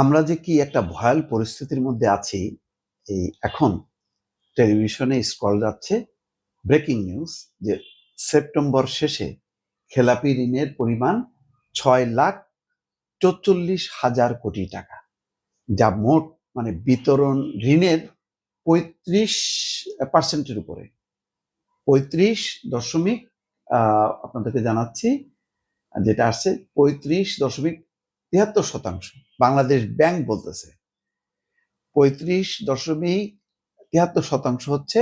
আমরা যে কি একটা ভয়াল পরিস্থিতির মধ্যে আছি, এই এখন টেলিভিশনে স্কল যাচ্ছে ব্রেকিং নিউজ যে সেপ্টেম্বর শেষে খেলাপি ঋণের পরিমাণ ছয় লাখ চৌচল্লিশ হাজার কোটি টাকা। যা মোট মানে বিতরণ ঋণের পঁয়ত্রিশ পার্সেন্টের উপরে। পঁয়ত্রিশ দশমিক আপনাদেরকে জানাচ্ছি, যেটা আসছে পঁয়ত্রিশ দশমিক তিয়াত্তর শতাংশ। বাংলাদেশ ব্যাংক বলতেছে। পঁয়ত্রিশ দশমিক তিয়াত্তর শতাংশ হচ্ছে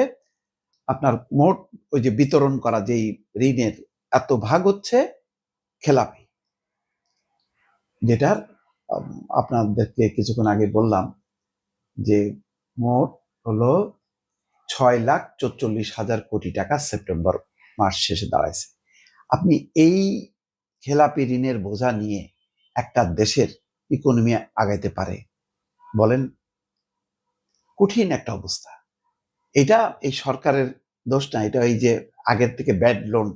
আপনার মোট ওই যে বিতরণ করা যেই ঋণের এত ভাগ হচ্ছে খেলাপি। যেটার আপনাদেরকে কিছুক্ষণ আগে বললাম যে মোট হলো ছয় লাখ চৌচল্লিশ হাজার কোটি টাকা সেপ্টেম্বর মাস শেষে দাঁড়াইছে। আপনি এই খেলাপি ঋণের বোঝা নিয়ে একটা দেশের ইকোনমি আগাইতে পারে। বলেন, কঠিন একটা অবস্থা। এটা এই সরকারের দোষ না, এটা এই যে আগের থেকে ব্যাড লোন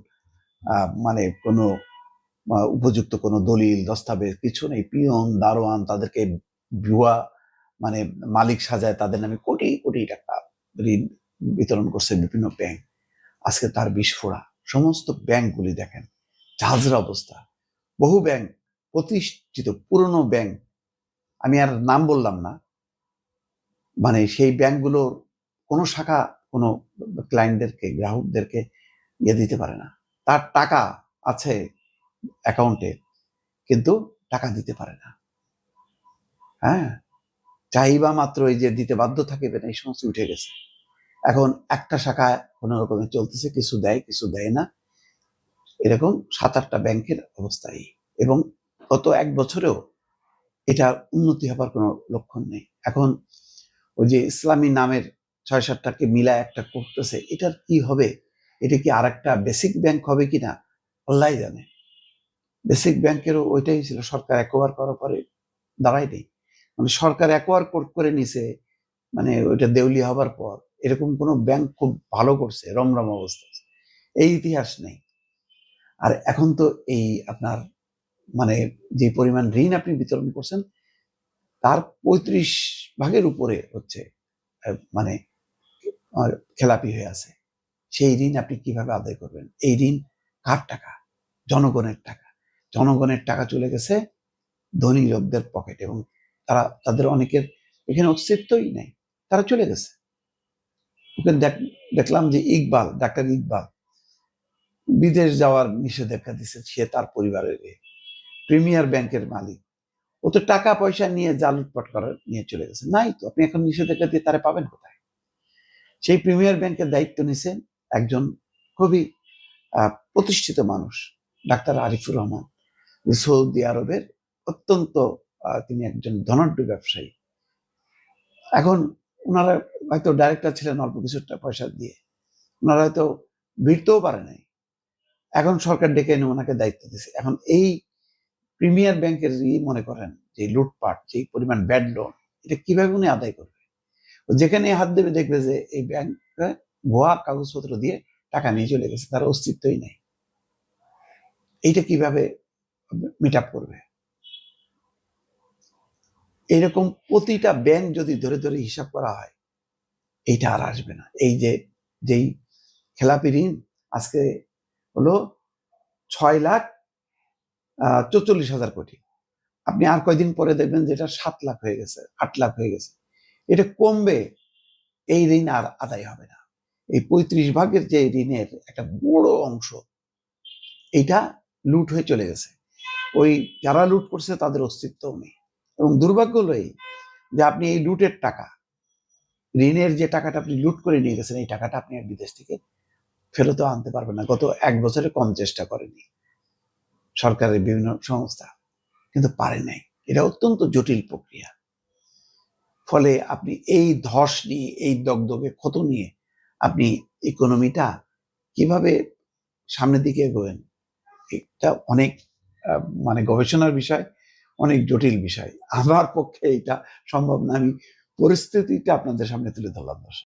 মানে কোনো উপযুক্ত কোনো দলিল, দস্তাবেজ কিছু নেই। পিয়ন, দারোয়ান তাদেরকে ভুয়া মানে মালিক সাজায়, তাদের নামে কোটি কোটি টাকা ঋণ বিতরণ করছে বিভিন্ন ব্যাংক আজকে তার বিস্ফোরা। সমস্ত ব্যাংকগুলি দেখেন, ঝাঁঝরা অবস্থা। বহু ব্যাংক প্রতিষ্ঠিত পুরনো ব্যাংক আমি আর নাম বললাম না। মানে সেই ব্যাংকগুলোর কোনো শাখা কোনো ক্লায়েন্টদেরকে গ্রাহকদেরকে ইয়ে দিতে পারে না। তার টাকা আছে অ্যাকাউন্টে, কিন্তু টাকা দিতে পারে না। হ্যাঁ? চাইবা মাত্র এই যে দিতে বাধ্য থাকিবেন এই সমস্ত উঠে গেছে। এখন একটা শাখা কোনো রকমে চলতেছে, কিছু দেয় কিছু দেয় না। এরকম সাত আটটা ব্যাংকের অবস্থায় এবং গত এক বছরেও এটা উন্নতি হবার কোনো লক্ষণ নেই। এখন ওই যে ইসলামী নামের ছয় সাতটাকে মিলায় একটা করতেছে, এটার কি হবে? এটা কি আর একটা বেসিক ব্যাংক হবে কিনা আল্লাহ জানে। বেসিক ব্যাংকেরও ওইটাই ছিল, সরকার একোয়ার করার পরে দাঁড়াই নেই। মানে সরকার একোয়ার করে নিছে মানে ওইটা দেউলি হবার পর। এরকম কোনো ব্যাংক খুব ভালো করছে, রমরম অবস্থা। এই ইতিহাস নেই। আর এখন তো এই আপনার মানে যে পরিমাণ ঋণ আপনি বিতরণ করছেন, তার পঁয়ত্রিশ ভাগের উপরে হচ্ছে মানে খেলাপি হয়ে আছে। সেই ঋণ আপনি কীভাবে আদায় করবেন? এই ঋণ কার টাকা? জনগণের টাকা। জনগণের টাকা চলে গেছে ধনী লোকদের পকেট এবং তারা, তাদের অনেকের এখানে অস্তিত্বই নেই। তারা চলে গেছে। দেখলাম যে ইকবাল, ডাক্তার ইকবাল, বিদেশ যাওয়ার নিষেধাজ্ঞা দিছে, সে তার পরিবারের। প্রিমিয়ার ব্যাংকের মালিক। ও তো টাকা পয়সা নিয়ে যা লুটপাট করার নিয়ে চলে গেছে। নাই তো, আপনি এখন নিষেধাজ্ঞা দিয়ে তারা পাবেন কোথায়? সেই প্রিমিয়ার ব্যাংকের দায়িত্ব নিছেন একজন খুবই প্রতিষ্ঠিত মানুষ, ডাক্তার আরিফুর রহমান সৌদি আরবের অত্যন্ত তিনি একজন ধনাঢ্য ব্যবসায়ী। এখন ওনারা হয়তো ডাইরেক্টর ছিলেন অল্প কিছু টাকা পয়সা দিয়ে। ওনারা হয়তো ভিড়তেও পারে নাই। এখন সরকার ডেকে এনে ওনাকে দায়িত্ব দিয়েছে এখন এই প্রিমিয়ার ব্যাংকের ই মনে করেন যে লুটপাট, যে পরিমাণ ব্যাড লোন এটা কীভাবে উনি আদায় করবে? যেখানে হাত দেবে দেখবে যে এই ব্যাংক ভুয়া কাগজপত্র দিয়ে টাকা নিয়ে চলে গেছে, তার অস্তিত্বই নেই। এইটা কীভাবে মিট আপ করবে? এরকম প্রতিটা ব্যাংক যদি ধরে ধরে হিসাব করা হয়, এইটা আর আসবে না। এই যে, যেই খেলাপি ঋণ আজকে হলো ছয় লাখ চৌচল্লিশ হাজার কোটি। আপনি আর কয়দিন পরে দেখবেন যে এটা সাত লাখ হয়ে গেছে, আট লাখ হয়ে গেছে। এটা কমবে, এই ঋণ আর আদায় হবে না। এই পঁয়ত্রিশ ভাগের যে ঋণের একটা বড় অংশ, এইটা লুট হয়ে চলে গেছে। ওই যারা লুট করছে তাদের অস্তিত্বও নেই। এবং দুর্ভাগ্য হলো এই যে আপনি এই লুটের টাকা, ঋণের যে টাকাটা আপনি লুট করে নিয়ে গেছেন, এই টাকাটা আপনি বিদেশ থেকে ফেরতও আনতে পারবেন না। গত এক বছরে কম চেষ্টা করেনি সরকারের বিভিন্ন সংস্থা, কিন্তু পারে নাই। এটা অত্যন্ত জটিল প্রক্রিয়া। ফলে আপনি এই ধস নিয়ে, এই দগদগে ক্ষত নিয়ে আপনি ইকোনমিটা কীভাবে সামনের দিকে এগোবেন, এটা অনেক মানে গবেষণার বিষয়, অনেক জটিল বিষয়। আমার পক্ষে এটা সম্ভব না। আমি পরিস্থিতিটা আপনাদের সামনে তুলে ধরলাম, দর্শক।